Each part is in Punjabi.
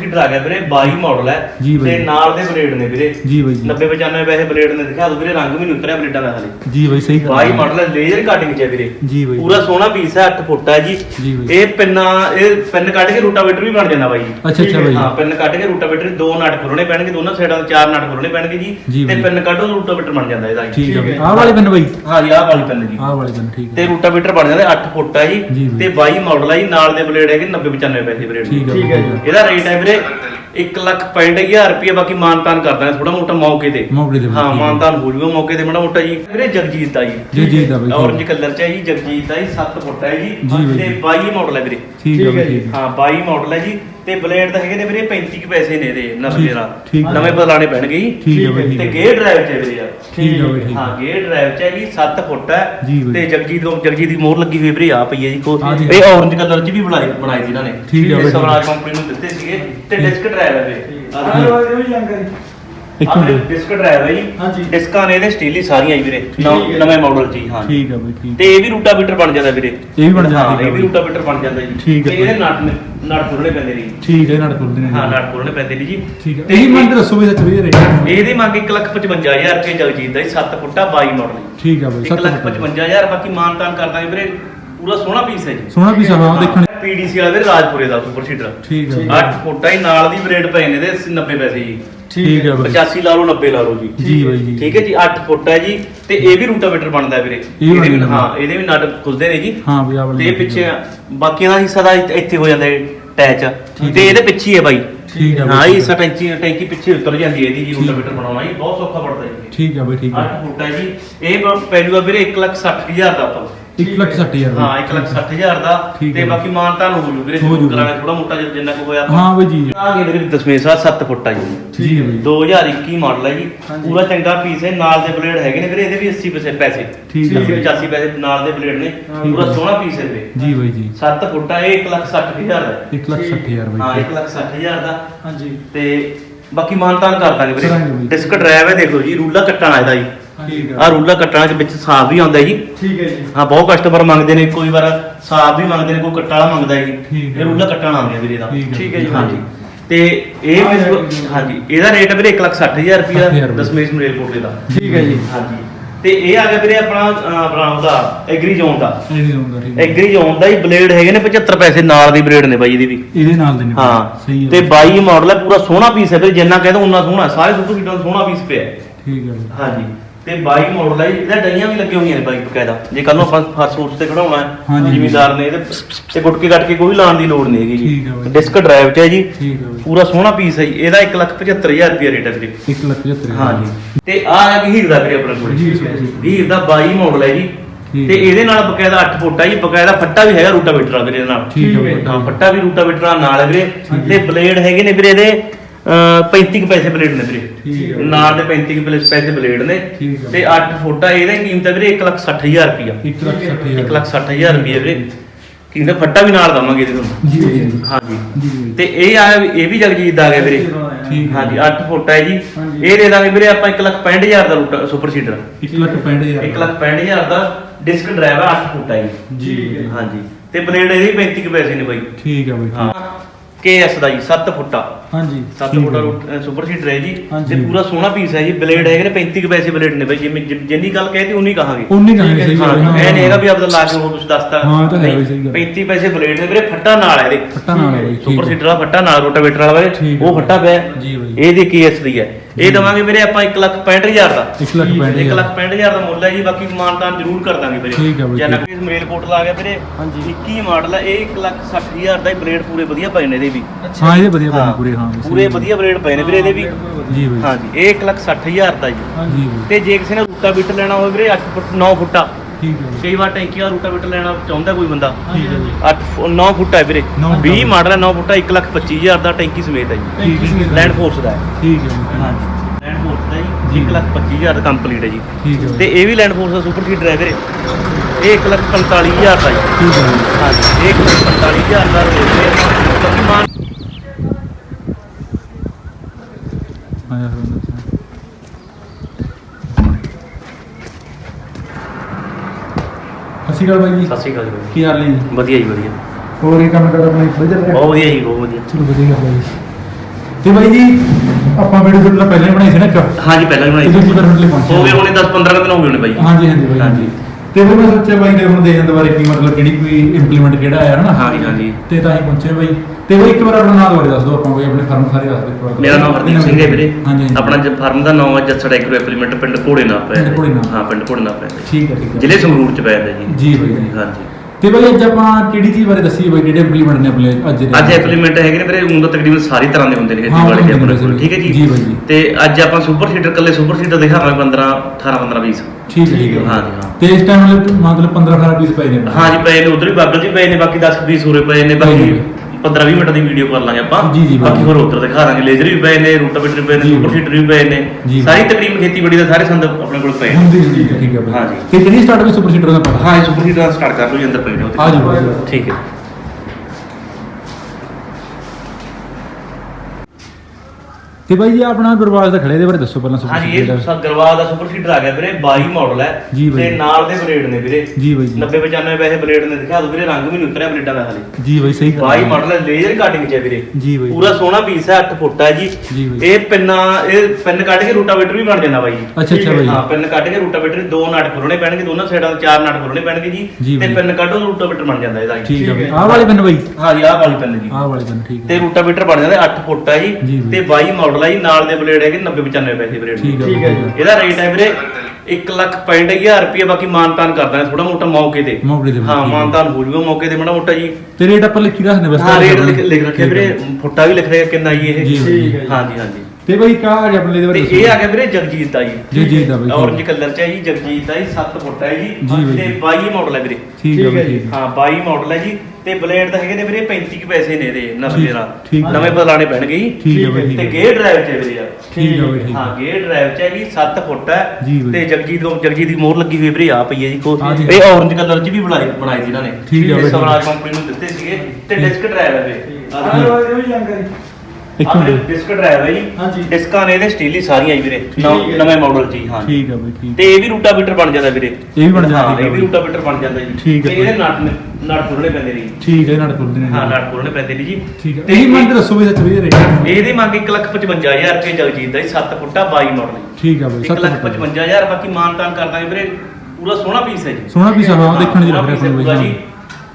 ਲੀਟਰ ਆ ਗਿਆ ਵੀਰੇ 22 ਮਾਡਲ ਹੈ ਜੀ ਬਾਈ। ਤੇ ਨਾਲ ਦੇ ਬਲੇਡ ਨੇ ਵੀਰੇ। ਜੀ ਬਾਈ ਜੀ। 90 95 ਪੈਸੇ ਬਲੇਡ ਨੇ ਦਿਖਾ ਦੋ ਵੀਰੇ ਰੰਗ ਵੀ ਨਹੀਂ ਉਤਰਿਆ ਬਲੇਡਾਂ ਦਾ ਹਲੇ। ਜੀ ਬਾਈ ਸਹੀ ਗੱਲ 22 ਮਾਡਲ ਹੈ ਲੇਜ਼ਰ ਕਟਿੰਗ ਚ ਹੈ ਵੀਰੇ। ਜੀ ਬਾਈ ਪੂਰਾ ਸੋਹਣਾ ਪੀਸ ਹੈ 8 ਫੁੱਟ ਹੈ ਜੀ। ਜੀ ਬਾਈ ਇਹ ਪਿੰਨਾ ਇਹ ਪਿੰਨ ਕੱਢ ਕੇ ਰੂਟਾਵੇਟਰ ਵੀ ਬਣ ਜਾਂਦਾ ਬਾਈ ਜੀ। ਅੱਛਾ ਅੱਛਾ ਬਾਈ ਹਾਂ ਪਿੰਨ ਕੱਢ ਕੇ ਰੂਟਾਵੇਟਰ ਦੇ ਦੋ ਨਟ ਖੋਲਣੇ ਪੈਣਗੇ ਦੋਨਾਂ ਸਾਈਡਾਂ ਤੋਂ ਚਾਰ ਨਟ ਖੋਲਣੇ ਪੈਣਗੇ ਜੀ। ਜੀ ਤੇ ਬਾਈ। ਪਿੰਨ ਕੱਢੋ ਰੂਟਾਵੇਟਰ ਬਣ ਜਾਂਦਾ ਇਹਦਾ ਜੀ। ਠੀਕ ਹੈ ਬਾਈ। ਆਹ ਵਾਲੇ ਪਿੰਨ ਬਾਈ? ਹਾਂ ਜੀ ਆਹ ਵਾਲੀ ਪਿੰਨ ਜੀ। ਆਹ ਵਾਲੇ ਪਿੰਨ ਠੀਕ ਤੇ ਹੈ ਰੂਟਾਵੇਟਰ ਬਣ ਜਾਂਦਾ 8 ਫੁੱਟ ਹੈ ਜੀ। ਜੀ ਬਾਈ। ਤੇ 22 ਮਾਡਲ ਹੈ ਜੀ ਨਾਲ ਦੇ ਬਲੇਡ ਹੈਗੇ 90 95 ਪੈਸੇ ਬਲੇਡ ਠੀਕ ਹੈ ਠੀਕ ਹੈ ਜੀ। ਬਾਈ ਇਹਦਾ ਰੇਟ ਹੈ ਵੀਰੇ 1 ਲੱਖ 65000 ਰੁਪਏ ਬਾਕੀ ਮਾਨਤਾਨ ਕਰਦਾ ਥੋੜਾ ਮੋਟਾ ਮੌਕੇ ਤੇ ਮੌਕੇ ਤੇ ਹਾਂ। ਮਾਨਤਾਨ ਹੋ ਜੂਗਾ ਮੌਕੇ ਤੇ ਮਾੜਾ ਮੋਟਾ ਜੀ ਵੀਰੇ ਜਗਜੀਤ ਦਾ ਜੀ ਜਗਜੀਤ ਦਾ ਬਾਈ। ਔਰੰਜ ਕਲਰ ਚ ਹੈ ਜੀ ਜਗਜੀਤ ਦਾ ਜੀ 7 ਫੁੱਟ ਹੈ ਜੀ। ਤੇ 22 ਮਾਡਲ ਹੈ ਵੀਰੇ। ਠੀਕ ਹੈ ਹਾਂ 22 ਮਾਡਲ ਹੈ ਜੀ ਤੇ ਬਲੇਡ ਤਾਂ ਹੈਗੇ ਨੇ ਵੀਰੇ 35 ਕੁ ਪੈਸੇ ਨੇ ਇਹਦੇ ਨਵੇਂ ਠੀਕ-। ਨਵੇਂ ਬਦਲਾਣੇ ਪੈਣਗੇ ਜੀ ਠੀਕ ਹੈ ਬਾਈ ਠੀਕ ਤੇ ਹੈ ਗੇਅਰ ਡਰਾਈਵ ਚ ਹੈ ਵੀਰੇ ਯਾਰ ਠੀਕ ਹੈ ਬਾਈ ਠੀਕ ਹਾਂ ਹੈ ਗੇਅਰ ਡਰਾਈਵ ਚ ਹੈ ਜੀ 7 ਫੁੱਟ ਹੈ ਜੀ ਬਾਈ। ਤੇ ਜਗਜੀਤ ਨੂੰ ਜਗਜੀਤ ਦੀ ਮੋਹਰ ਲੱਗੀ ਹੋਈ ਵੀਰੇ ਆ ਪਈ ਹੈ ਜੀ ਕੋ ਹਾਂ ਜੀ। ਇਹ ਔਰੰਜ ਕਲਰ ਚ ਵੀ ਬਣਾਈ ਬਣਾਈ ਸੀ ਇਹਨਾਂ ਨੇ ਠੀਕ ਹੈ ਬਾਈ, ਇਹ ਠੀਕ। ਸਵਰਾਜ ਕੰਪਨੀ ਨੂੰ ਦਿੱਤੇ ਸੀਗੇ ਤੇ ਡਿਸਕ ਡਰਾਈਵ ਹੈ ਵੀਰੇ ਆਹ ਆਹ ਦੇਖੋ। ਲਓ ਜੀ ਜਾਣਕਾਰੀ ਇੱਕ ਆਹ ਮਿੰਟ ਡਿਸਕ ਡਰਾਈਵ ਹੈ ਹਾਂਜੀ। ਜੀ ਡਿਸਕਾਂ ਨੇ ਇਹਦੇ ਸਟੀਲ ਹੀ ਸਾਰੀਆਂ ਹੀ ਵੀਰੇ। ਠੀਕ ਨਵ- ਹੈ। ਨਵੇਂ ਮਾਡਲ ਚ ਹੀ ਠੀਕ ਹੈ ਬਾਈ ਠੀਕ ਤੇ ਇਹ ਵੀ ਰੂਟਾਵੀਟਰ ਬਣ ਜਾਂਦਾ ਵੀਰੇ। ਇਹ ਵੀ ਬਣ ਜਾਂਦਾ, ਹਾਂ ਇਹ ਵੀ ਬਾਈ। ਰੂਟਾਵੀਟਰ ਬਣ ਜਾਂਦਾ ਜੀ। ਠੀਕ ਹੈ ਤੇ ਇਹਦੇ ਬਾਈ। ਨਟ ਨੇ ਨਟ ਖੋਲਣੇ ਪੈਂਦੇ ਨੇ ਜੀ। ਠੀਕ ਹੈ ਨਾਲ ਖੋਲਦੇ ਨੇ। ਹਾਂ ਨਟ ਖੋਲਣੇ ਪੈਂਦੇ ਨੇ ਜੀ। ਠੀਕ ਹੈ। ਤੇ ਇਹ ਮੰਨ ਦੱਸੋ ਵੀ ਸੱਚ ਵੀ ਰੇਟ ਇਹਦੀ ਮੰਗ 155000 ਰੁਪਏ ਜਗਜੀਤ ਦਾ ਜੀ 7 ਫੁੱਟਾ 22 ਮਾਡਲ ਠੀਕ ਹੈ ਬਾਈ 155000 ਬਾਕੀ ਮਾਨਤਾਨ ਕਰਦਾਂਗੇ ਵੀਰੇ। ਪੂਰਾ ਸੋਹਣਾ ਪੀਸ ਹੈ ਜੀ। ਸੋਹਣਾ ਪੀਸ ਆ ਹਾਂ ਦੇਖਣ ਪੀਡੀਸੀ ਵਾਲੇ ਵੀਰੇ ਰਾਜਪੁਰੇ ਦਾ ਸੁਪਰ ਸੀਟਰ। ਠੀਕ ਹੈ 8 ਫੁੱਟਾ ਹੀ ਨਾਲ ਦੀ ਬਲੇਡ ਪਏ ਨੇ ਦੇ 90 ਪੈਸੇ ਜੀ। ਠੀਕ ਹੈ ਬਾਈ। 85 ਲਾ ਲਓ 90 ਲਾ ਲਓ ਜੀ। ਜੀ ਬਾਈ ਜੀ। ਠੀਕ ਹੈ ਜੀ 8 ਫੁੱਟ ਹੈ ਜੀ ਤੇ ਇਹ ਵੀ ਰੂਟਾਵੇਟਰ ਬਣਦਾ ਹੈ ਵੀਰੇ ਵੀ ਇਹਦੇ ਵੀ ਬਣਦਾ। ਹਾਂ ਇਹਦੇ ਵੀ ਨਟ ਖੁੱਲਦੇ ਨੇ ਜੀ। ਹਾਂ ਬਈ ਆ ਵਾਲੇ ਤੇ ਇਹ ਪਿੱਛੇ ਬਾਕੀਆਂ ਦਾ ਹਿੱਸਾ ਦਾ ਇੱਥੇ- ਇੱਥੇ ਹੋ ਜਾਂਦਾ ਹੈ ਟੈਚ। ਠੀਕ ਤੇ ਇਹਦੇ ਪਿੱਛੇ ਹੀ ਹੈ ਬਾਈ। ਠੀਕ ਹੈ ਹਾਂ ਬਾਈ ਇਹ ਹਿੱਸਾ ਟੈਂਕੀ ਟੈਂਕੀ ਪਿੱਛੇ ਉਤਰ ਜਾਂਦੀ ਹੈ ਇਹਦੀ ਜੀ ਰੂਟਾਵੇਟਰ ਬਣਾਉਣਾ ਜੀ। ਬਹੁਤ ਸੌਖਾ ਪੜਦਾ ਜੀ। ਠੀਕ ਹੈ ਬਾਈ ਠੀਕ 8 ਹੈ ਫੁੱਟ ਹੈ ਜੀ। ਇਹ ਪੈ ਜੂਗਾ ਵੀਰੇ 160000 ਦਾ ਆਪਾਂ 1 ਲੱਖ 60000 ਹਾਂ 160000 ਦਾ। ਠੀਕ ਤੇ ਹੈ। ਬਾਕੀ ਮਾਨਤਾ ਨੂੰ ਹੋ ਜੂ ਵੀਰੇ ਹੋ ਜੂ। ਕਰਾਣੇ ਥੋੜਾ ਮੋਟਾ ਜਿਹਾ ਜਿੰਨਾ ਕੁ ਹੋਇਆ। ਹਾਂ ਬਾਈ ਜੀ। ਆ ਗਏ ਵੀਰੇ ਦਸਵੇਂ ਸਾਲ 7 ਫੁੱਟ ਆ ਜੀ। ਜੀ ਬਾਈ। 2021 ਮਾਡਲ ਹੈ ਜੀ। ਹਾਂਜੀ। ਪੂਰਾ ਚੰਗਾ ਪੀਸ ਹੈ ਨਾਲ ਦੇ ਬਲੇਡ ਹੈਗੇ ਨੇ ਵੀਰੇ ਇਹਦੇ ਵੀ 80 ਪੈਸੇ ਪੈਸੇ। ਠੀਕ ਹੈ। 80 ਬਾਈ। 85 ਪੈਸੇ ਨਾਲ ਦੇ ਬਲੇਡ ਨੇ। ਹਾਂ। ਪੂਰਾ ਸੋਹਣਾ ਪੀਸ ਹੈ ਵੀਰੇ। ਜੀ ਬਾਈ ਜੀ। 7 ਫੁੱਟ ਆ ਇਹ 160000 ਦਾ। ਹੈ। 1 ਲੱਖ 60000 ਹਾਂ ਬਾਈ 160000 ਦਾ। ਹਾਂਜੀ। ਤੇ ਬਾਕੀ ਮਾਨਤਾਨ ਕਰ ਦਾਂਗੇ ਕਰਾਂਗੇ ਵੀਰੇ ਵੀਰੇ। ਡਿਸਕ ਡਰਾਈਵ ਹੈ ਦੇਖੋ ਜੀ ਰੂਲਾ ਕੱਟਣਾ ਇਹਦਾ ਜੀ। ਠੀਕ ਆ ਰੂਲਾ ਕੱਟਣਾ ਦੇ ਵਿੱਚ ਸਾਫ਼ ਵੀ ਆਉਂਦਾ ਜੀ ਠੀਕ ਹੈ ਜੀ ਹਾਂ ਬਹੁਤ ਕਸਟਮਰ ਮੰਗਦੇ ਨੇ ਕੋਈ ਵਾਰ ਸਾਫ਼ ਵੀ ਮੰਗਦੇ ਨੇ ਕੋਈ ਕੱਟਾ ਵਾਲਾ ਮੰਗਦਾ ਹੈ ਜੀ ਠੀਕ। ਇਹ ਰੂਲਾ ਕੱਟਣਾ ਆਉਂਦਾ ਵੀਰੇ ਦਾ ਠੀਕ ਹੈ। ਠੀਕ ਹੈ ਜੀ। ਤੇ ਇਹ ਹਾਂ, ਮੇਰੇ ਕੋਲ- ਜੀ। ਹਾਂਜੀ ਇਹਦਾ ਰੇਟ ਹੈ ਵੀਰੇ 160000 ਰੁਪਿਆ 60,000 ਰੁਪਇਆ। ਦਸਮੇਸ਼ ਮਰੇਲਕੋਟਲੇ ਦਾ ਠੀਕ ਹੈ ਜੀ ਹਾਂਜੀ ਤੇ ਇਹ ਆ ਗਿਆ ਵੀਰੇ ਆਪਣਾ ਆਪਣਾ ਉਹਦਾ ਐਗਰੀ ਜ਼ੋਨ ਦਾ ਠੀਕ ਐਗਰੀ ਜ਼ੋਨ ਦਾ ਹੀ ਬਲੇਡ ਹੈਗੇ ਨੇ 75 ਪੈਸੇ ਨਾਲ ਦੀ ਬਲੇਡ ਨੇ ਬਾਈ ਇਹਦੀ ਵੀ ਇਹਦੇ ਨਾਲ ਦੇ ਨੇ। ਹਾਂ ਸਹੀ ਹੈ ਤੇ ਬਾਈ। 22 ਮਾਡਲ ਹੈ ਪੂਰਾ ਸੋਹਣਾ ਪੀਸ ਹੈ ਵੀਰੇ ਜਿੰਨਾ ਕਹਿੰਦਾ ਉਨਾ ਸੋਹਣਾ ਸਾਰੇ ਸੀਟਾਂ ਦਾ ਸੋਹਣਾ ਪੀਸ ਪਿਆ ਹੈ। ਠੀਕ ਹੈ। ਹਾਂਜੀ ਤੇ 22 ਮਾਡਲ ਹੈ ਜੀ, ਇਹਦਾ ਡਈਆਂ ਵੀ ਲੱਗੀਆਂ ਹੋਈਆਂ ਨੇ ਬਾਈ ਬਕਾਇਦਾ। ਜੇ ਕੱਲ ਨੂੰ ਆਪਾਂ ਫਾਸਟ ਫੂਡ ਤੇ ਕਢਾਉਣਾ ਹੈ ਹਾਂਜੀ। ਜ਼ਿਮੀਦਾਰ ਨੇ ਇਹਦੇ ਤੇ ਗੁਟਕੇ ਕੱਟ ਕੇ ਕੋਈ ਲਾਉਣ ਦੀ ਲੋੜ ਨਹੀਂ ਹੈਗੀ ਠੀਕ ਹੈ ਬਾਈ। ਜੀ ਡਿਸਕ ਡਰਾਈਵ ਚ ਹੈ ਜੀ। ਠੀਕ ਹੈ ਬਾਈ। ਪੂਰਾ ਸੋਹਣਾ ਪੀਸ ਹੈ ਜੀ। ਇਹਦਾ 175000 ਰੁਪਏ ਰੇਟ ਹੈ ਵੀਰੇ। 1 ਲੱਖ 75 ਹਾਂਜੀ। ਤੇ ਆ ਹੈ ਹੀਰ ਦਾ ਵੀਰੇ ਆਪਣਾ ਕੋਲ। ਜੀ, ਜੀ, ਜੀ। ਦਾ 22 ਮਾਡਲ ਹੈ ਜੀ। ਠੀਕ ਤੇ ਹੈ। ਇਹਦੇ ਨਾਲ ਬਕਾਇਦਾ 8 ਫੁੱਟ ਹੈ ਜੀ। ਬਕਾਇਦਾ ਫੱਟਾ ਵੀ ਹੈਗਾ ਰੂਟਾਵੇਟਰ ਆ ਵੀਰੇ ਇਹਦੇ ਨਾਲ। ਠੀਕ ਹੈ ਹੈ। ਹਾਂ ਫੱਟਾ ਵੀ ਰੂਟਾਵੇਟਰ ਨਾਲ ਨਾਲ ਹੈ ਵੀਰੇ। ਤੇ ਬਲੇਡ ਹੈਗੇ ਨੇ ਵੀਰੇ ਇਹਦੇ। ਅਹ, 35 ਕੁ ਪੈਸੇ ਬਲੇਡ ਨੇ ਵੀਰੇ। ਹੈ। ਨਾਲ ਦੇ 35 ਕੁ ਪਲੇ- ਪੈਸੇ ਬਲੇਡ ਨੇ ਠੀਕ ਹੈ। ਤੇ 8 ਫੁੱਟ ਇਹਦੀ ਕੀਮਤ ਹੈ ਵੀਰੇ 160000 ਰੁਪਿਆ 1 ਲੱਖ 60000 1 ਲੱਖ 60000 ਰੁਪਏ ਵੀਰੇ। ਕੀਮਤ ਫੱਟਾ ਵੀ ਨਾਲ ਦਵਾਂਗੇ ਇਹਦੇ ਤੁਹਾਨੂੰ ਜੀ ਜੀ। ਹਾਂਜੀ। ਜੀ। ਤੇ ਇਹ ਆ ਇਹ ਵੀ ਜਗਜੀਤ ਦਾ ਆ ਗਿਆ ਵੀਰੇ। ਠੀਕ ਹੈ। ਹਾਂਜੀ 8 ਫੁੱਟ ਹੈ ਜੀ। ਹਾਂਜੀ। ਇਹ ਦੇ ਦਾਂਗੇ ਵੀਰੇ ਆਪਾਂ 1 ਲੱਖ 65000 ਦਾ ਰੂਟ ਸੁਪਰ ਸੀਡਰ। 1 ਲੱਖ 65000 1 ਲੱਖ 65000 ਦਾ ਡਿਸਕ ਡਰਾਈਵ 8 ਫੁੱਟ ਹੈ ਜੀ। ਜੀ ਹੈ। ਹਾਂਜੀ। ਤੇ ਬਲੇਡ ਇਹਦੇ 35 ਕੁ ਪੈਸੇ ਨੇ ਬਾਈ। ਠੀਕ ਹੈ ਬਾਈ। ਹਾਂ। ਕੇਐਸ ਦਾ ਜੀ 7 ਫੁੱਟਾ ਹਾਂਜੀ 7 ਠੀਕ ਫੁੱਟਾ ਹੈ। ਸੁਪਰ ਸੀਡਰ ਹੈ ਜੀ ਹਾਂਜੀ। ਤੇ ਪੂਰਾ ਸੋਹਣਾ ਪੀਸ ਹੈ ਜੀ ਬਲੇਡ ਹੈਗੇ ਨੇ 35 ਕੁ ਪੈਸੇ ਬਲੇਡ ਨੇ ਬਾਈ ਜਿਵੇਂ ਜਿ- ਜਿੰਨੀ ਗੱਲ ਕਹਿਤੀ ਉਨੀ ਕਹਾਂਗੇ ਉਨੀ ਕਹਾਂਗੇ ਸਹੀ ਹਾਂ ਗੱਲ ਹੈ, ਇਹ ਨਹੀਂ ਹੈਗਾ ਵੀ ਆਪਦਾ ਲਾ ਕੇ ਉਹ ਕੁਝ ਦੱਸਤਾ ਹਾਂ, ਇਹ ਤਾਂ ਹੈ ਨਹੀਂ, ਬਈ, ਸਹੀ ਗੱਲ। 35 ਪੈਸੇ ਬਲੇਡ ਨੇ ਵੀਰੇ ਫੱਟਾ ਨਾਲ ਹੈ ਇਹਦੇ ਫੱਟਾ ਨਾਲ ਹੈ ਬਾਈ ਠੀਕ ਸੁਪਰ ਹੈ। ਸੀਡਰ ਦਾ ਫੱਟਾ ਨਾਲ ਰੋਟਾਵੇਟਰ ਵਾਲਾ ਠੀਕ ਵੇ ਹੈ। ਉਹ ਫੱਟਾ ਪਿਆ ਹੈ। ਜੀ ਇਹਦੀ ਕੇਐਸ ਦੀ ਹੈ? ਇਹ ਦਵਾਂਗੇ ਵੀਰੇ ਆਪਾਂ 1 ਲੱਖ 65000 ਦਾ। 1 ਲੱਖ 1 65000 ਲੱਖ 65000 ਦਾ ਮੁੱਲ ਹੈ ਜੀ ਬਾਕੀ ਮਾਨਤਾਨ ਜ਼ਰੂਰ ਕਰ ਦਾਂਗੇ ਵੀਰੇ। ਠੀਕ ਹੈ ਬਾਈ, ਜਨਕ। ਇਸ ਮੇਲ ਕੋਟਲ ਆ ਗਿਆ ਵੀਰੇ ਹਾਂਜੀ। 21 ਮਾਡਲ ਹੈ ਇਹ 1 ਲੱਖ 60000 ਦਾ ਹੀ ਬਲੇਡ ਪੂਰੇ ਵਧੀਆ ਪਏ ਨੇ ਇਹਦੇ ਵੀ। ਹਾਂ ਇਹਦੇ ਵਧੀਆ ਬਣੇ ਪੂਰੇ ਹਾਂ ਸਹੀ ਪੂਰੇ। ਵਧੀਆ ਬਲੇਡ ਪਏ ਨੇ ਵੀਰੇ ਇਹਦੇ ਵੀ। ਜੀ ਬਾਈ। ਹਾਂਜੀ ਇਹ 1 ਲੱਖ 60000 ਦਾ ਜੀ। ਜੀ ਬਾਈ। ਤੇ ਜੇ ਕਿਸੇ ਨੇ ਰੂਟਾ ਬਿਟ ਲੈਣਾ ਹੋਵੇ ਵੀਰੇ 8 ਫੁੱਟ 9 ਫੁੱਟਾ। ਠੀਕ ਹੈ ਕਈ ਵਾਰ ਟੈਂਕੀ ਦਾ ਰੂਟਾ ਬਿਟ ਲੈਣਾ ਚਾਹੁੰਦਾ ਕੋਈ ਬੰਦਾ। ਠੀਕ ਹੈ ਜੀ। 8 9 ਫੁੱਟ ਹੈ ਵੀਰੇ। ਨੌ ਫੁੱਟ। 20 ਮਾਡਲ ਹੈ 9 ਫੁੱਟਾ 1 ਲੱਖ 25000 ਦਾ ਟੈਂਕੀ ਸਮੇਤ ਹੈ ਜੀ। ਹੈ ਲੈਂਡ ਫੋਰਸ ਦਾ ਹੈ। ਠੀਕ ਹੈ ਹਾਂਜੀ। ਲੈਂਡ ਫੋਰਸ ਦਾ ਜੀ ਜੀ। 1 ਲੱਖ 25000 ਦਾ ਕੰਪਲੀਟ ਹੈ ਜੀ। ਠੀਕ ਹੈ ਤੇ ਇਹ ਵੀ ਲੈਂਡ ਫੋਰਸ ਦਾ ਸੁਪਰ ਸੀਡਰ ਹੈ। ਵੀਰੇ ਇਹ 1 ਲੱਖ 45000 ਦਾ ਜੀ। ਠੀਕ ਹੈ। ਹਾਂਜੀ ਇਹ 1 ਲੱਖ 45000 ਦਾ ਰੇਟ ਹੈ। ਬਾਕੀ ਮਾਨ ਆਇਆ ਨਾ। ਸਤਿ ਸ਼੍ਰੀ ਅਕਾਲ ਬਾਈ ਜੀ। ਸਤਿ ਸ਼੍ਰੀ ਅਕਾਲ ਜੀ ਬਾਈ। ਕੀ ਹਾਲ ਹੈ ਜੀ? ਵਧੀਆ ਜੀ ਵਧੀਆ। ਹੋਰ ਇਹ ਕੰਮ ਕਰ ਆਪਣੇ ਵਧੀਆ ਰਿਹਾ? ਬਹੁਤ ਵਧੀਆ ਜੀ ਬਹੁਤ ਵਧੀਆ। ਚਲੋ ਵਧੀਆ ਗੱਲ ਹੈ ਜੀ ਤੇ ਬਾਈ ਜੀ ਆਪਾਂ ਵੀਡੀਓ ਤੁਹਾਡੇ ਨਾਲ ਪਹਿਲਾਂ ਹੀ ਬਣਾਈ ਸੀ ਨਾ ਇੱਕ? ਹਾਂਜੀ ਪਹਿਲਾਂ ਤੇ ਬਣਾਈ ਦੂਜੀ ਵਾਰ ਤੁਹਾਡੇ ਲਈ ਪਹੁੰਚੇ ਹੋ? ਗਏ ਹੁਣੇ 10 15 ਦਿਨ ਹੋ ਗਏ ਹੋਣੇ ਬਾਈ ਹਾਂਜੀ ਹਾਂਜੀ ਬਾਈ। ਹਾਂਜੀ। ਤੇ ਫਿਰ ਮੈਂ ਸੋਚਿਆ ਬਾਈ ਦੇ ਹੁਣ ਦੇਖਣ ਦੇ ਬਾਰੇ ਕੀ ਮਤਲਬ ਕਿਹੜੀ ਕੋਈ ਇੰਪਲੀਮੈਂਟ ਕਿਹੜਾ ਆਇਆ ਹਨਾ। ਹਾਂਜੀ ਹਾਂਜੀ। ਤੇ ਤਾਂ ਹੀ ਪਹੁੰਚੇ ਬਾਈ। ਤੇ ਬਾਈ ਇੱਕ ਵਾਰ ਆਪਣਾ ਨਾਮ ਦੁਬਾਰਾ ਦੱਸ ਦਿਓ ਆਪਾਂ ਕੋਈ ਆਪਣੇ ਫਰਮ ਸਾਰੇ ਦੱਸ ਦਿਓ ਇੱਕ ਵਾਰ। ਮੇਰਾ ਨਾਮ ਹਰਦੀਪ ਸਿੰਘ ਹੈ ਵੀਰੇ। ਹਾਂਜੀ ਹਾਂਜੀ। ਆਪਣਾ ਜ ਫਾਰਮ ਦਾ ਨਾਮ ਹੈ ਜੱਸੜ ਐਗਰੋ ਐਪਲੀਮੈਂਟ ਪਿੰਡ ਘੋੜੇ ਨਾਲ ਪਿੰਡ ਘੋੜੇ ਨਾਲ। ਹਾਂ ਪਿੰਡ ਘੋੜੇ ਨਾਲ ਪਿਆ ਠੀਕ ਹੈ ਠੀਕ ਹੈ। ਜ਼ਿਲ੍ਹੇ ਸੰਗਰੂਰ ਚ ਹੈ ਜੀ। ਜੀ ਬਾਈ ਜੀ। ਹਾਂਜੀ। ਤੇ ਬਾਈ ਅੱਜ ਆਪਾਂ ਕਿਹੜੀ ਚੀਜ਼ ਬਾਰੇ ਦੱਸੀ ਬਾਈ? ਜਿਹੜੇ ਇੰਪਲੀਮੈਂਟ ਨੇ ਆਪਣੇ ਅੱਜ ਦੇ ਅੱਜ ਐਪਲੀਮੈਂਟ ਹੈਗੇ ਨੇ ਵੀਰੇ ਊਂ ਤਾਂ ਤਕਰੀਬਨ ਸਾਰੀ ਤਰ੍ਹਾਂ ਦੇ ਹੁੰਦੇ ਨੇ ਹਾਂ, ਖੇਤੀਬਾੜੀ ਦੇ ਆਪਣੇ ਕੋਲ ਠੀਕ ਹੈ ਜੀ? ਜੀ ਬਾਈ ਜੀ। ਤੇ ਅੱਜ ਆਪਾਂ ਸੁਪਰ ਸੀਡਰ ਕੱਲੇ ਸੁਪਰ ਸੀਡਰ ਦਿਖਾਵਾਂਗੇ 15 18 15 20 ਠੀਕ ਹੈ ਹੈ। ਹਾਂ ਤੇ ਇਸ ਟਾਈਮ ਮਤਲਬ 15 18 ਪੀਸ ਪਏ ਨੇ। ਹਾਂਜੀ ਪਏ ਨੇ ਉਧਰ ਵੀ ਬਾਗਲ ਜੀ ਪਏ ਨੇ ਬਾਕੀ 10 20 ਹੋਰੇ ਪਏ ਨੇ ਬਾਕੀ ਜੀ। 15 20 ਮਿੰਟ ਦੀ ਵੀਡੀਓ ਕਰ ਲਾਂਗੇ ਆਪਾਂ ਜੀ, ਜੀ, ਬਾਕੀ। ਹੋਰ ਉਧਰ ਦਿਖਾ ਦਾਂਗੇ ਲੇਜ਼ਰ ਵੀ ਪਏ ਨੇ ਰੂਟਾਵੇਟਰ ਵੀ ਪਏ ਨੇ ਜੀ, ਸੁਪਰ। ਸੀਡਰ ਵੀ ਪਏ ਨੇ ਜੀ। ਸਾਰੀ ਤਕਰੀਬਨ ਖੇਤੀਬਾੜੀ ਦਾ ਸਾਰੇ ਸੰਦ ਆਪਣੇ ਕੋਲ ਪਏ ਨੇ ਹੁੰਦੀ ਹੈ ਠੀਕ ਹੈ ਬਾਈ ਹਾਂਜੀ। ਤੇ ਸਟਾਰਟ ਵੀ ਸੁਪਰ ਸੀਟਰ ਦਾ ਪਤਾ ਹਾਂ ਇਹ ਸੁਪਰ ਸਟਾਰਟ ਕਰ ਲਓ ਜੀ ਅੰਦਰ ਪਏ ਨੇ ਉਹਦੇ। ਆ ਬਾਈ। ਠੀਕ ਹੈ ਤੇ ਬਾਈ ਜੀ ਆਪਣਾ ਗੁਰਬਾਜ ਦਾ ਖੜੇ ਦੇ ਬਾਰੇ ਦੱਸੋ ਪਹਿਲਾਂ ਸੁਪਰ ਹਾਂਜੀ ਇਹ ਗਰਵਾਲ ਦਾ ਸੁਪਰ ਸੀਡਰ ਆ ਗਿਆ ਵੀਰੇ 22 ਮਾਡਲ ਹੈ ਜੀ ਬਾਈ। ਤੇ ਨਾਲ ਦੇ ਬਲੇਡ ਨੇ ਵੀਰੇ। ਜੀ ਬਾਈ ਜੀ। 90 95 ਪੈਸੇ ਬਲੇਡ ਨੇ ਦਿਖਾ ਦੋ ਵੀਰੇ ਰੰਗ ਵੀ ਨਹੀਂ ਉਤਰਿਆ ਬਲੇਡਾਂ ਦਾ ਹਾਲੇ ਜੀ ਬਾਈ ਸਹੀ ਗੱਲ 22 ਮਾਡਲ ਹੈ ਲੇਜ਼ਰ ਕਟਿੰਗ ਚ ਹੈ ਵੀਰੇ। ਜੀ ਬਾਈ ਪੂਰਾ ਸੋਹਣਾ ਪੀਸ ਹੈ 8 ਫੁੱਟ ਹੈ ਜੀ। ਜੀ ਬਾਈ। ਇਹ ਪਿੰਨਾ ਇਹ ਪਿੰਨ ਕੱਢ ਕੇ ਰੂਟਾਵੇਟਰ ਵੀ ਬਣ ਜਾਂਦਾ ਬਾਈ ਜੀ। ਅੱਛਾ, ਅੱਛਾ ਬਾਈ। ਹਾਂ ਪਿੰਨ ਕੱਢ ਕੇ ਰੂਟਾਵੇਟਰ ਦੇ ਦੋ ਨਟ ਖੋਲਣੇ ਪੈਣਗੇ ਦੋਨਾਂ ਸਾਈਡਾਂ ਤੋਂ ਚਾਰ ਨਟ ਖੋਲਣੇ ਪੈਣਗੇ ਜੀ। ਜੀ ਤੇ ਬਾਈ। ਪਿੰਨ ਕੱਢੋ ਰੂਟਾਵੇਟਰ ਬਣ ਜਾਂਦਾ ਇਹਦਾ ਜੀ। ਠੀਕ ਹੈ ਬਾਈ। ਆਹ ਵਾਲੇ ਪਿੰਨ ਬਾਈ? ਹਾਂ ਜੀ ਆਹ ਵਾਲੀ ਪਿੰਨ ਜੀ। ਆਹ ਵਾਲੇ ਪਿੰਨ ਠੀਕ ਤੇ ਹੈ ਰੂਟਾਵੇਟਰ ਬਣ ਜਾਂਦਾ 8 ਫੁੱਟ ਹੈ ਜੀ। ਜੀ ਬਾਈ। ਤੇ 22 ਮਾਡਲ ਹੈ ਜੀ ਨਾਲ ਦੇ ਬਲੇਡ ਹੈਗੇ 90 95 ਪੈਸੇ ਬਲੇਡ ਠੀਕ ਹੈ ਠੀਕ ਹੈ। ਜੀ। ਇਹਦਾ ਰੇਟ ਹੈ ਵੀਰੇ 1 ਲੱਖ 65000 ਰੁਪਏ ਬਾਕੀ ਮਾਨਤਾਨ ਕਰਦਾ ਥੋੜਾ ਮੋਟਾ ਮੌਕੇ ਤੇ ਮੌਕੇ ਤੇ, ਹਾਂ ਹੈ। ਮਾਨਤਾਨ ਹੋ ਜੂਗਾ ਮੌਕੇ ਤੇ ਮਾੜਾ ਮੋਟਾ ਜੀ ਤੇ ਰੇਟ ਆਪਾਂ ਲਿਖੀ ਰੱਖਦੇ ਬਸ ਹਾਂ ਰੇਟ ਲਿਖ ਰੱਖਿਆ ਹੈ। ਵੀਰੇ ਫੁੱਟਾ ਵੀ ਲਿਖ ਰਿਹਾ ਕਿੰਨਾ ਜੀ ਇਹ ਜੀ। ਠੀਕ ਹੈ ਜੀ। ਹਾਂਜੀ ਹਾਂਜੀ ਤੇ ਬਾਈ ਕਾ ਆ ਗਿਆ ਆਪਣੇ ਦੇ ਤੇ ਬਾਰੇ ਇਹ ਆ ਗਿਆ ਵੀਰੇ ਜਗਜੀਤ ਦਾ ਜੀ ਜਗਜੀਤ ਦਾ ਬਾਈ। ਔਰੰਜ ਕਲਰ ਚ ਹੈ ਜੀ ਜਗਜੀਤ ਦਾ ਜੀ 7 ਫੁੱਟ ਹੈ ਜੀ ਜੀ ਬਾਈ। ਤੇ 22 ਮਾਡਲ ਹੈ ਵੀਰੇ ਠੀਕ ਹੈ ਠੀਕ ਬਾਈ ਹੈ ਜੀ। ਠੀਕ ਹੈ ਹਾਂ 22 ਮਾਡਲ ਹੈ ਜੀ ਤੇ ਬਲੇਡ ਦਾ ਹੈਗੇ ਨੇ ਵੀਰੇ 35 ਕੁ ਪੈਸੇ ਨੇ ਇਹਦੇ ਨਵੇਂ ਠੀਕ- ਜਿਹੜਾ ਠੀਕ ਹੈ। ਨਵੇਂ ਬਦਲਾਣੇ ਪੈਣਗੇ ਜੀ ਠੀਕ ਹੈ ਬਾਈ। ਠੀਕ ਤੇ ਹੈ ਗੇਅਰ ਡਰਾਈਵ ਚ ਹੈ ਵੀਰੇ ਯਾਰ ਠੀਕ ਹੈ ਬਾਈ ਠੀਕ ਹਾਂ ਹੈ ਗੇਅਰ ਡਰਾਈਵ ਚ ਹੈ ਜੀ 7 ਫੁੱਟ ਹੈ ਜੀ ਬਾਈ। ਤੇ ਜਗਜੀਤ ਕੋਲ ਜਗਜੀਤ ਦੀ ਮੋਹਰ ਲੱਗੀ ਹੋਈ ਵੀਰੇ ਆ ਪਈ ਹੈ ਜੀ ਕੋ ਹਾਂ ਜੀ। ਇਹ ਔਰੰਜ ਕਲਰ ਚ ਵੀ ਬਣਾਈ ਬਣਾਈ ਸੀ ਇਹਨਾਂ ਨੇ ਠੀਕ ਹੈ ਬਾਈ। ਸਵਰਾਜ ਕੰਪਨੀ ਨੂੰ ਦਿੱਤੇ ਸੀਗੇ ਤੇ ਠੀਕ। ਡਿਸਕ ਡਰਾਈਵ ਹੈ ਵੀਰੇ ਆਹ ਆਹ ਲਓ ਇਹਦੀ ਜਾਣਕਾਰੀ ਇੱਕ ਆਹ ਮਿੰਟ। ਡਿਸਕ ਡਰਾਈਵ ਹੈ ਜੀ ਹਾਂਜੀ। ਡਿਸਕਾਂ ਨੇ ਇਹਦੇ ਸਟੀਲ ਹੀ ਸਾਰੀਆਂ ਜੀ ਵੀਰੇ। ਨਵ- ਹੈ। ਨਵੇਂ ਮਾਡਲ ਜੀ ਹਾਂ ਠੀਕ ਹੈ ਬਾਈ ਠੀਕ ਤੇ ਇਹ ਵੀ ਰੂਟਾਵੀਟਰ ਬਣ ਜਾਂਦਾ ਵੀਰੇ। ਇਹ ਵੀ ਬਣ ਜਾਂਦਾ, ਹਾਂ ਠੀਕ ਹੈ ਇਹ ਵੀ। ਰੂਟਾਵੀਟਰ ਬਣ ਜਾਂਦਾ ਜੀ। ਠੀਕ ਹੈ ਤੇ ਇਹਦੇ ਨਟ ਨੇ ਨਟ ਖੋਲਣੇ ਪੈਂਦੇ ਨੇ ਜੀ। ਠੀਕ ਹੈ ਨਾਲ ਖੁੱਲਦੇ ਨੇ। ਹਾਂ ਨਟ ਖੋਲਣੇ ਪੈਂਦੇ ਨੇ ਜੀ। ਠੀਕ ਹੈ। ਤੇ ਇਹ ਮੰਨ ਦੱਸੋ ਵੀ ਸੱਚ ਵੀ ਰੇਟ ਇਹਦੀ ਮੰਗ 155000 ਰੁਪਏ ਜਗਜੀਤ ਦਾ ਜੀ 7 ਫੁੱਟਾ 22 ਮਾਡਲ ਠੀਕ ਹੈ ਬਾਈ 1 ਲੱਖ 55000 ਬਾਕੀ ਮਾਨਤਾਨ ਕਰ ਦਾਂਗੇ ਵੀਰੇ। ਪੂਰਾ ਸੋਹਣਾ ਪੀਸ ਹੈ ਜੀ। ਸੋਹਣਾ ਪੀਸ ਆ, ਹਾਂ, ਦੇਖਣ 'ਚ ਲੱਗ ਰਿਹਾ ਪੂਰਾ ਜੀ।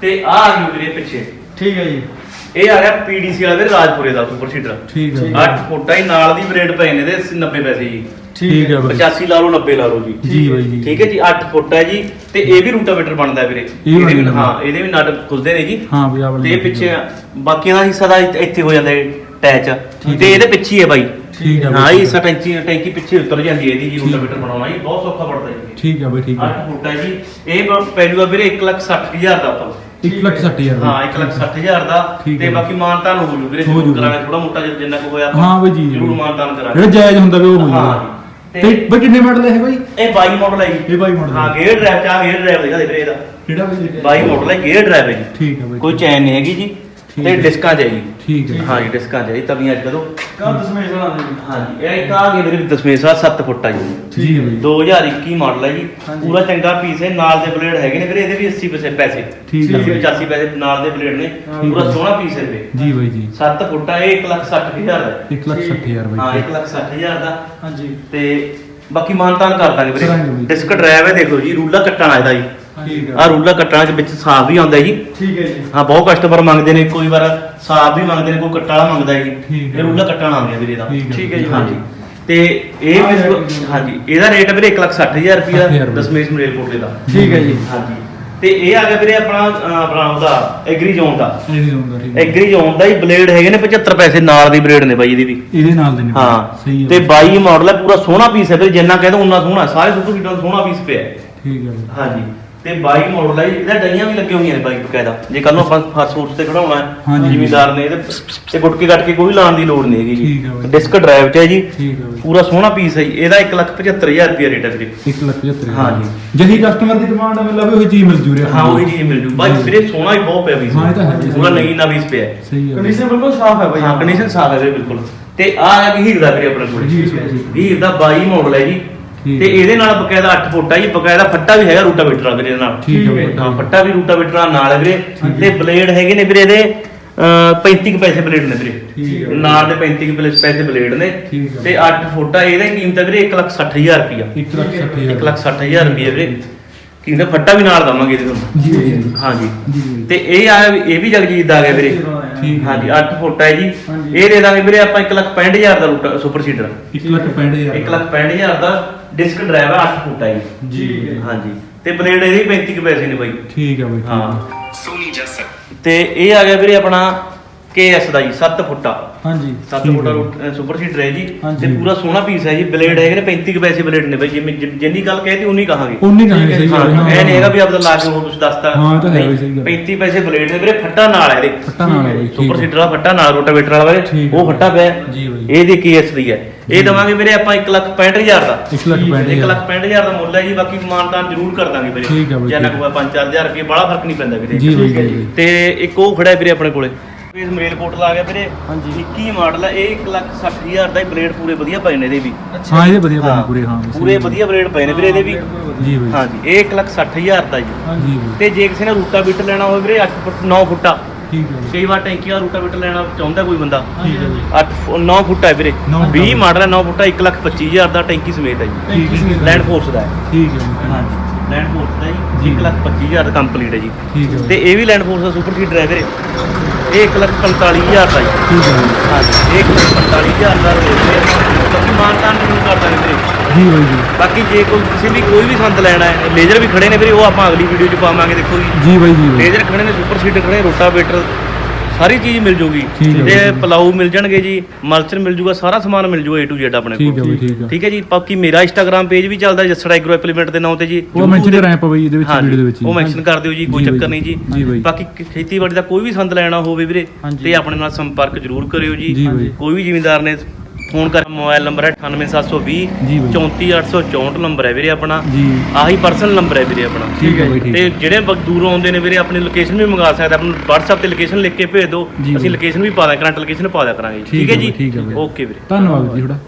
ਤੇ ਆ ਆ ਗਈ ਵੀਰੇ ਪਿੱਛੇ। ਠੀਕ ਹੈ ਜੀ। ਇਹ ਆ ਗਿਆ ਪੀਡੀਸੀ ਵਾਲਾ ਵੀਰੇ ਰਾਜਪੁਰੇ ਦਾ ਸੁਪਰ ਸੀਡਰ ਠੀਕ ਹੈ 8 ਫੁੱਟਾ ਹੀ ਨਾਲ ਦੀ ਬ੍ਰੇਡ ਪਏ ਨੇ ਦੇ 90 ਪੈਸੇ ਜੀ। ਠੀਕ ਹੈ ਬਾਈ। 85 ਲਾ ਲਓ 90 ਲਾ ਲਓ ਜੀ। ਜੀ ਬਾਈ ਜੀ। ਠੀਕ ਹੈ ਜੀ 8 ਫੁੱਟ ਹੈ ਜੀ ਤੇ ਇਹ ਵੀ ਰੂਟਾਵੇਟਰ ਬਣਦਾ ਹੈ ਵੀਰੇ। ਵੀ ਇਹਦੇ ਵੀ। ਹਾਂ ਇਹਦੇ ਵੀ ਨਟ ਖੁੱਲਦੇ ਨੇ ਜੀ। ਹਾਂ ਬਈ ਆ ਵਾਲੇ ਤੇ ਪਿੱਛੇ ਬਾਕੀਆਂ ਦਾ ਹਿੱਸਾ ਦਾ ਇੱਥੇ- ਹੋ ਜਾਂਦਾ ਹੈ ਤੇ ਇਹਦੇ ਪਿੱਛੇ ਹੀ ਬਾਈ। ਠੀਕ ਹੈ ਹਾਂ ਇਹ ਟੈਂਕੀ ਟੈਂਕੀ ਪਿੱਛੇ ਉਤਰ ਜਾਂਦੀ ਹੈ ਇਹਦੀ ਜੀ। ਰੂਟਾਵੇਟਰ ਬਣਾਉਣਾ ਜੀ। ਬਹੁਤ ਸੌਖਾ ਪੜਦਾ ਜੀ। ਠੀਕ ਹੈ ਬਾਈ ਠੀਕ 8 ਹੈ। ਫੁੱਟ ਹੈ ਜੀ। ਇਹ ਪੈ ਜੂਗਾ ਵੀਰੇ 160000 ਦਾ ਆਪਾਂ 1 ਲੱਖ 60000 ਹਾਂ। 160000 ਦਾ। ਠੀਕ ਤੇ ਹੈ। ਬਾਕੀ ਮਾਨਤਾਨ ਹੋ ਜੂ ਵੀਰੇ ਹੋ ਜ਼ਰੂਰ ਜੂ। ਕਰਾਂਗੇ ਥੋੜਾ ਮੋਟਾ ਜਿਹਾ ਜਿੰਨਾ ਕੁ ਹੋਇਆ ਹਾਂ ਬਾਈ ਜੀ ਜ਼ਰੂਰ ਮਾਨਤਾਨ ਕਰਾਂਗੇ। ਜਿਹੜਾ ਜਾਇਜ਼ ਹੁੰਦਾ ਵੀ ਉਹ ਹੋ ਹਾਂ ਤੇ ਤੇ ਬਾਈ ਕਿੰਨੇ ਮਾਡਲ ਹੈ ਬਾਈ? ਇਹ 22 ਮਾਡਲ ਹੈ ਜੀ। ਇਹ 22 model ਹਾਂ ਹੈ। ਗੇਅਰ ਡਰਾਈਵ ਚਾ ਗੇਅਰ ਡਰਾਈਵ ਦਿਖਾ ਦੇ ਵੀਰੇ ਇਹਦਾ। ਕਿਹੜਾ ਬਾਈ 22 ਮਾਡਲ ਹੈ ਗੇਅਰ ਡਰਾਈਵ ਹੈ ਜੀ। ਠੀਕ ਹੈ ਬਾਈ। ਕੋਈ ਚੈਨ ਨਹੀਂ ਹੈਗੀ ਜੀ। ਠੀਕ ਤੇ ਹੈ। ਡਿਸਕਾਂ ਚ ਹੈ ਜੀ। ਠੀਕ ਹੈ ਹਾਂ ਜੀ ਡਿਸਕਾਂ ਚ ਹੈ ਜੀ ਤਵੀਆਂ ਅੱਜ ਕਦੋਂ? ਕਾ ਦਸਵੇਂ ਸਾਲਾਂ ਦੇ ਜੀ ਹਾਂਜੀ ਇਹ ਇੱਕ ਆ ਗਈ ਵੀਰੇ ਦਸਵੇਂ ਸਾਲ 7 ਫੁੱਟ ਆ ਜੀ। ਜੀ। ਬਾਈ 2021 ਮਾਡਲ ਹੈ ਜੀ। ਹਾਂਜੀ। ਪੂਰਾ ਚੰਗਾ ਪੀਸ ਹੈ ਨਾਲ ਦੇ ਬਲੇਡ ਹੈਗੇ ਨੇ ਵੀਰੇ ਇਹਦੇ ਵੀ 80% ਪੈਸੇ ਠੀਕ ਹੈ। 80 ਬਾਈ। 85 ਪੈਸੇ ਨਾਲ ਦੇ ਬਲੇਡ ਨੇ। ਹਾਂ। ਪੂਰਾ ਸੋਹਣਾ ਪੀਸ ਹੈ ਵੀਰੇ। ਜੀ ਬਾਈ ਜੀ। 7 ਫੁੱਟ ਆ ਇਹ 160000 ਦਾ। ਹੈ। 1 ਲੱਖ 60000 ਹਾਂ ਬਾਈ 160000 ਦਾ। ਹਾਂਜੀ ਤੇ ਬਾਕੀ ਮਾਨਤਾਨ ਕਰ ਦਾਂਗੇ ਕਰਾਂਗੇ ਵੀਰੇ। ਡਿਸਕ ਡਰਾਈਵ ਹੈ ਦੇਖੋ ਜੀ ਰੂਲਾ ਕੱਟਣਾ ਇਹਦਾ ਜੀ। ਠੀਕ ਆ। ਰੂਲਾ ਕੱਟਣਾ ਦੇ ਵਿੱਚ ਸਾਫ਼ ਵੀ ਆਉਂਦਾ ਜੀ। ਠੀਕ ਹੈ ਜੀ। ਹਾਂ ਬਹੁਤ ਕਸਟਮਰ ਮੰਗਦੇ ਨੇ ਕੋਈ ਵਾਰ ਸਾਫ਼ ਵੀ ਮੰਗਦੇ ਨੇ ਕੋਈ ਕੱਟਾ ਵਾਲਾ ਮੰਗਦਾ ਜੀ। ਠੀਕ ਹੈ। ਇਹ ਰੂਲਾ ਕੱਟਣਾ ਆਉਂਦਾ ਵੀਰੇ ਦਾ। ਠੀਕ ਹੈ। ਠੀਕ ਹੈ ਜੀ ਹਾਂਜੀ। ਤੇ ਇਹ ਹਾਂ, ਕੋਲ- ਇਹ- ਹਾਂਜੀ ਇਹਦਾ ਰੇਟ ਵੀਰੇ 160000 ਰੁਪਿਆ 60,000 ਰੁਪਇਆ। ਦਸਮੇਸ਼ ਮਰੇਲਕੋਟਲੇ ਦਾ। ਠੀਕ ਹੈ ਜੀ। ਹਾਂਜੀ। ਤੇ ਇਹ ਆ ਗਿਆ ਵੀਰੇ ਆਪਣਾ ਅਹ, ਆਪਣਾ ਉਹਦਾ ਐਗਰੀ ਜ਼ੋਨ ਦਾ। ਇਹ ਨਹੀਂ ਹੁੰਦਾ ਠੀਕ ਹੈ। ਐਗਰੀ ਜ਼ੋਨ ਦਾ ਹੀ ਬਲੇਡ ਹੈਗੇ ਨੇ 75 ਪੈਸੇ ਨਾਲ ਦੀ ਬਲੇਡ ਨੇ ਬਾਈ ਇਹਦੀ ਵੀ। ਇਹਦੇ ਨਾਲ ਦੇ ਨੇ। ਹਾਂ। ਸਹੀ ਹੈ ਤੇ 22 ਮਾਡਲ ਹੈ ਪੂਰਾ ਸੋਹਣਾ ਪੀਸ ਹੈ ਵੀਰੇ ਜਿੰਨਾ ਕਹਿੰਦਾ ਉਨਾ ਸੋਹਣਾ। ਸਾਰੇ ਸੁਪਰ ਦਾ ਸੋਹਣਾ ਪੀਸ ਪਿਆ ਹੈ। ਠੀਕ ਹੈ ਬਾਈ ਹਾਂਜੀ। ਤੇ 22 ਮਾਡਲ ਹੈ ਜੀ, ਇਹਦਾ ਡਈਆਂ ਵੀ ਲੱਗੀਆਂ ਹੋਈਆਂ ਨੇ ਬਾਈਕ ਬਕਾਇਦਾ। ਜੇ ਕੱਲ ਨੂੰ ਆਪਾਂ ਫਾਸਟ ਫੂਡ ਤੇ ਖੜਾਉਣਾ ਹੈ ਹਾਂਜੀ। ਜ਼ਿਮੀਦਾਰ ਨੇ ਇਹਦੇ ਤੇ ਗੁਟਕੇ ਕੱਟ ਕੇ ਕੋਈ ਲਾਉਣ ਦੀ ਲੋੜ ਨਹੀਂ ਹੈਗੀ ਠੀਕ ਹੈ ਬਾਈ। ਜੀ ਡਿਸਕ ਡਰਾਈਵ ਚ ਹੈ ਜੀ। ਠੀਕ ਹੈ ਬਾਈ। ਪੂਰਾ ਸੋਹਣਾ ਪੀਸ ਹੈ ਜੀ। ਇਹਦਾ 175000 ਰੁਪਏ ਰੇਟ ਹੈ ਵੀਰੇ। 1 ਲੱਖ 75 ਹਾਂਜੀ। ਜਿਹੀ ਕਸਟਮਰ ਦੀ ਡਿਮਾਂਡ ਮਿਲਦਾ ਵੀ ਉਹੀ ਚੀਜ਼ ਮਿਲ ਜੂ ਰਿਹਾ। ਹਾਂ ਉਹੀ ਚੀਜ਼ ਮਿਲ ਜੂ। ਬਾਈ ਵੀਰੇ ਸੋਹਣਾ ਹੀ ਬਹੁਤ ਪਿਆ ਪੀਸ ਹਾਂ, ਇਹ ਤਾਂ ਹੈ ਜੀ, ਪੂਰਾ ਹੈ। ਨਈ ਨਾ ਪੀਸ ਪਿਆ ਹੈ। ਸਹੀ ਹੈ। ਕੰਡੀਸ਼ਨ ਬਿਲਕੁਲ ਸਾਫ਼ ਹੈ ਬਾਈ ਹਾਂ ਕੰਡੀਸ਼ਨ ਸਾਫ਼ ਹੈ ਵੀਰੇ ਬਿਲਕੁਲ। ਤੇ ਆ ਹੈ ਕਿ ਹੀਰ ਦਾ ਵੀਰੇ ਆਪਣੇ ਕੋਲ। ਹੀਰ ਜੀ। ਹੀਰ ਦਾ। 22 ਮਾਡਲ ਹੈ ਜੀ। ਠੀਕ ਤੇ ਹੈ। ਇਹਦੇ ਨਾਲ ਬਕਾਇਦਾ 8 ਫੁੱਟ ਜੀ ਬਕਾਇਦਾ ਫੱਟਾ ਵੀ ਹੈਗਾ ਰੂਟਾਵੇਟਰ ਆ ਵੀਰੇ ਇਹਦੇ ਨਾਲ। ਠੀਕ ਹੈ ਹੈ। ਹਾਂ ਫੱਟਾ ਵੀ ਰੂਟਾਵੇਟਰ ਨਾਲ ਹੈ ਵੀਰੇ। ਤੇ ਬਲੇਡ ਹੈਗੇ ਨੇ ਵੀਰੇ ਇਹਦੇ ਅਹ 35 ਕੁ ਪੈਸੇ ਬਲੇਡ ਨੇ ਵੀਰੇ। ਠੀਕ ਹੈ। ਨਾਲ ਦੇ 35 ਕੁ ਪੈਸੇ ਪੈਸੇ ਬਲੇਡ ਨੇ। ਠੀਕ ਹੈ। ਤੇ 8 ਫੁੱਟ ਇਹਦਾ ਕੀਮਤ ਹੈ ਵੀਰੇ 160000 ਰੁਪਇਆ 1 ਲੱਖ 60 1 ਲੱਖ 60000 ਰੁਪਏ ਵੀਰੇ। ਕੀਮਤ ਫੱਟਾ ਵੀ ਨਾਲ ਦਵਾਂਗੇ ਇਹਦੇ ਤੁਹਾਨੂੰ ਜੀ ਬਾਈ ਜੀ। ਹਾਂਜੀ। ਜੀ। ਤੇ ਇਹ ਆ ਇਹ ਵੀ ਜਗਜੀਤ ਦਾ ਆ ਗਿਆ ਵੀਰੇ। ਠੀਕ ਹੈ। ਹਾਂਜੀ 8 ਫੁੱਟ ਹੈ ਜੀ। ਹਾਂਜੀ। ਇਹ ਦੇ ਦਾਂਗੇ ਵੀਰੇ ਆਪਾਂ 1 ਲੱਖ 65000 ਦਾ ਰੂਟਾ ਸੁਪਰ ਸੀਡਰ। 1 ਲੱਖ 65000 1 ਲੱਖ 65000 ਦਾ ਡਿਸਕ ਡਰਾਈਵਰ 8 ਫੁੱਟ ਹੈ ਜੀ। ਜੀ ਠੀਕ ਹੈ। ਹਾਂਜੀ। ਤੇ ਬਲੇਡ ਇਹਦੇ ਵੀ 35 ਕੁ ਪੈਸੇ ਨੇ ਬਾਈ। ਠੀਕ ਹੈ ਬਾਈ ਹਾਂ। ਹੈ। ਤੇ ਇਹ ਆ ਗਿਆ ਵੀਰੇ ਆਪਣਾ KS ਦਾ ਜੀ 7 ਫੁੱਟਾ ਹਾਂਜੀ 7 ਠੀਕ ਫੁੱਟਾ ਹੈ। ਸੁਪਰ ਸੀਡਰ ਹੈ ਜੀ ਹਾਂਜੀ। ਤੇ ਪੂਰਾ ਸੋਹਣਾ ਪੀਸ ਹੈ ਜੀ ਬਲੇਡ ਹੈਗੇ ਨੇ 35 ਕੁ ਪੈਸੇ ਬਲੇਡ ਨੇ ਬਾਈ ਜਿਵੇਂ ਜਿ- ਜਿੰਨੀ ਗੱਲ ਕਹਿਤੀ ਉਨੀ ਕਹਾਂਗੇ ਉਨੀ ਕਹਾਂਗੇ ਸਹੀ ਗੱਲ ਹੈ, ਇਹ ਨਹੀਂ ਹੈਗਾ ਵੀ ਆਪਦਾ ਲਾ ਕੇ ਉਹ ਕੁਝ ਦੱਸਤਾ ਹਾਂ, ਇਹ ਤਾਂ ਹੈ ਬਈ, ਸਹੀ ਗੱਲ। 35 ਪੈਸੇ ਬਲੇਡ ਨੇ ਵੀਰੇ ਫੱਟਾ ਨਾਲ ਹੈ ਇਹਦੇ ਫੱਟਾ ਨਾਲ ਹੈ ਬਾਈ, ਠੀਕ ਸੁਪਰ ਹੈ। ਸੀਡਰ ਦਾ ਫੱਟਾ ਨਾਲ ਰੋਟਾਵੇਟਰ ਵਾਲਾ ਵੇ ਠੀਕ ਉਹ। ਫੱਟਾ ਪਿਆ ਹੈ। ਜੀ ਬਾਈ। ਇਹ ਦੀ ਦੀ ਹੈ ਇਹ ਦਵਾਂਗੇ ਵੀਰੇ ਆਪਾਂ 1 ਲੱਖ 65000 ਦਾ 1 ਲੱਖ 1 65000 ਲੱਖ 65000 ਦਾ ਮੁੱਲ ਹੈ ਜੀ ਬਾਕੀ ਮਾਨਤਾਨ ਜ਼ਰੂਰ ਕਰ ਦਾਂਗੇ ਵੀਰੇ ਠੀਕ ਹੈ ਬਾਈ, ਠੀਕ ਕੋਈ 5-4000 ਰੁਪਏ ਬੜਾ ਫ਼ਰਕ ਨਹੀਂ ਪੈਂਦਾ ਵੀਰੇ ਬਾਈ ਜੀ। ਬਾਈ। ਤੇ ਇੱਕ ਉਹ ਖੜਾ ਹੈ ਵੀਰੇ ਆਪਣੇ ਕੋਲੇ ਇਸ ਮੇਲ ਕੋਟ ਲਾ ਗਿਆ ਵੀਰੇ ਹਾਂਜੀ। 21 ਮਾਡਲ ਹੈ ਇਹ 1 ਲੱਖ 60000 ਦਾ ਹੀ ਬਲੇਡ ਪੂਰੇ ਵਧੀਆ ਪਏ ਨੇ ਇਹਦੇ ਵੀ। ਹਾਂ ਇਹ ਵਧੀਆ ਬਣੇ ਪੂਰੇ ਹਾਂ ਪੂਰੇ। ਵਧੀਆ ਬਲੇਡ ਪਏ ਨੇ ਵੀਰੇ ਇਹਦੇ ਵੀ। ਜੀ ਬਾਈ। ਹਾਂਜੀ ਇਹ 1 ਲੱਖ 60000 ਦਾ ਜੀ। ਜੀ ਬਾਈ। ਤੇ ਜੇ ਕਿਸੇ ਨੇ ਰੂਟਾ ਬਿਟ ਲੈਣਾ ਹੋਵੇ ਵੀਰੇ 8 ਫੁੱਟ 9 ਫੁੱਟਾ। ਠੀਕ ਹੈ। ਕਈ ਵਾਰ ਟੈਂਕੀ ਦਾ ਰੂਟਾ ਬਿਟ ਲੈਣਾ ਚਾਹੁੰਦਾ ਕੋਈ ਬੰਦਾ। ਠੀਕ ਹੈ ਬਾਈ। 8 9 ਫੁੱਟਾ ਹੈ ਵੀਰੇ। ਨੌ ਫੁੱਟਾ। 20 ਮਾਡਲ ਹੈ 9 ਫੁੱਟਾ 1 ਲੱਖ 25000 ਦਾ ਟੈਂਕੀ ਸਮੇਤ ਹੈ ਜੀ। ਠੀਕ ਹੈ ਲੈਂਡ ਫੋਰਸ ਦਾ ਹੈ। ਠੀਕ ਹੈ ਬਾਈ। ਹਾਂਜੀ ਲੈਂਡ ਫੋਰਸ ਦਾ ਜੀ। ਜੀ। 1 ਲੱਖ 25000 ਦਾ ਕੰਪਲੀਟ ਹੈ ਜੀ। ਠੀਕ ਹੈ। ਤੇ ਇਹ ਵੀ ਲੈਂਡ ਫੋਰਸ ਦਾ ਸੁਪਰ ਸੀਡਰ ਹੈ ਵੀਰੇ। ਇਹ 1 ਲੱਖ 45000 ਦਾ ਜੀ। ਠੀਕ ਹੈ। ਬਾਈ। ਹਾਂਜੀ ਇਹ 1 ਲੱਖ 45000 ਦਾ ਰੇਟ ਹੈ। ਬਾਕੀ ਮਾਨਤਾਨ ਕਰ ਜੀ ਬਾਈ ਜੀ। ਬਾਕੀ ਜੇ ਕੋਈ ਕਿਸੇ ਵੀ ਕੋਈ ਵੀ ਸੰਦ ਲੈਣਾ ਹੈ ਲੇਜ਼ਰ ਵੀ ਖੜੇ ਨੇ ਵੀਰੇ ਉਹ ਆਪਾਂ ਅਗਲੀ ਵੀਡੀਓ 'ਚ ਪਾਵਾਂਗੇ ਦੇਖੋ ਜੀ। ਜੀ ਬਾਈ ਜੀ। ਬਾਈ। ਲੇਜ਼ਰ ਖੜੇ ਨੇ ਸੁਪਰ ਸੀਡਰ ਖੜੇ ਰੋਟਾਵੇਟਰ। ਸਾਰੀ ਚੀਜ਼ ਮਿਲ ਜੂਗੀ ਠੀਕ ਹੈ ਤੇ ਬਾਈ। ਪਲਾਊ ਮਿਲ ਜਾਣਗੇ ਜੀ ਮਲਚਰ ਮਿਲ ਜੂਗਾ ਸਾਰਾ ਸਮਾਨ ਮਿਲ ਜੂਗਾ A to Z ਆਪਣੇ ਠੀਕ ਹੈ ਕੋਲ ਬਾਈ ਠੀਕ ਹੈ ਠੀਕ ਹੈ ਜੀ ਬਾਕੀ ਮੇਰਾ ਇੰਸਟਾਗ੍ਰam ਪੇਜ ਵੀ ਚੱਲਦਾ ਜੱਸੜਾ ਐਗਰੋ ਐਪਲੀਮੈਂਟ ਦੇ ਨਾਮ ਤੇ ਜੀ ਉਹ ਮੈਂਸ਼ਨ ਕਰਾਇਆ ਆਪਾਂ ਬਾਈ ਇਹਦੇ ਵਿੱਚ ਹਾਂਜੀ, ਵੀਡੀਓ ਦੇ ਵਿੱਚ। ਉਹ ਮੈਂਸ਼ਨ ਕਰ ਦਿਓ ਜੀ ਕੋਈ ਜੀ ਬਾਈ ਚੱਕਰ ਨਹੀਂ ਜੀ ਜੀ ਬਾਈ। ਬਾਕੀ ਖ- ਖੇਤੀਬਾੜੀ ਦਾ ਕੋਈ ਵੀ ਸੰਦ ਲੈਣਾ ਹੋਵੇ ਵੀਰੇ ਹਾਂਜੀ। ਤੇ ਆਪਣੇ ਨਾਲ ਸੰਪਰਕ ਜ਼ਰੂਰ ਕਰਿਓ ਜੀ ਜੀ ਬਾਈ। ਕੋਈ ਵੀ ਜ਼ਿਮੀਂਦਾਰ ਨੇ ਫੋਨ ਕਰ ਮੋਬਾਈਲ ਨੰਬਰ ਹੈ 98720 ਜੀ ਬਾਈ। 34864 ਨੰਬਰ ਹੈ ਵੀਰੇ ਆਪਣਾ। ਜੀ। ਆਹੀ ਪਰਸਨਲ ਨੰਬਰ ਹੈ ਵੀਰੇ ਆਪਣਾ। ਠੀਕ ਹੈ ਬਾਈ ਠੀਕ ਤੇ ਜਿਹੜੇ ਬ- ਦੂਰੋਂ ਆਉਂਦੇ ਨੇ ਵੀਰੇ ਆਪਣੀ ਲੋਕੇਸ਼ਨ ਵੀ ਮੰਗਾ ਸਕਦੇ ਆਪਾਂ ਨੂੰ WhatsApp ਤੇ ਲੋਕੇਸ਼ਨ ਲਿਖ ਕੇ ਭੇਜ ਦਿਓ। ਜੀ ਅਸੀਂ ਬਾਈ। ਲੋਕੇਸ਼ਨ ਵੀ ਪਾ ਦਿਆ ਕਰੰਟ ਲੋਕੇਸ਼ਨ ਪਾ ਦਿਆ ਕਰਾਂਗੇ। ਠੀਕ ਹੈ ਬਾਈ, ਠੀਕ ਹੈ ਬਾਈ। ਓਕੇ ਵੀਰੇ। ਧੰਨਵਾਦ ਜੀ ਥੋੜਾ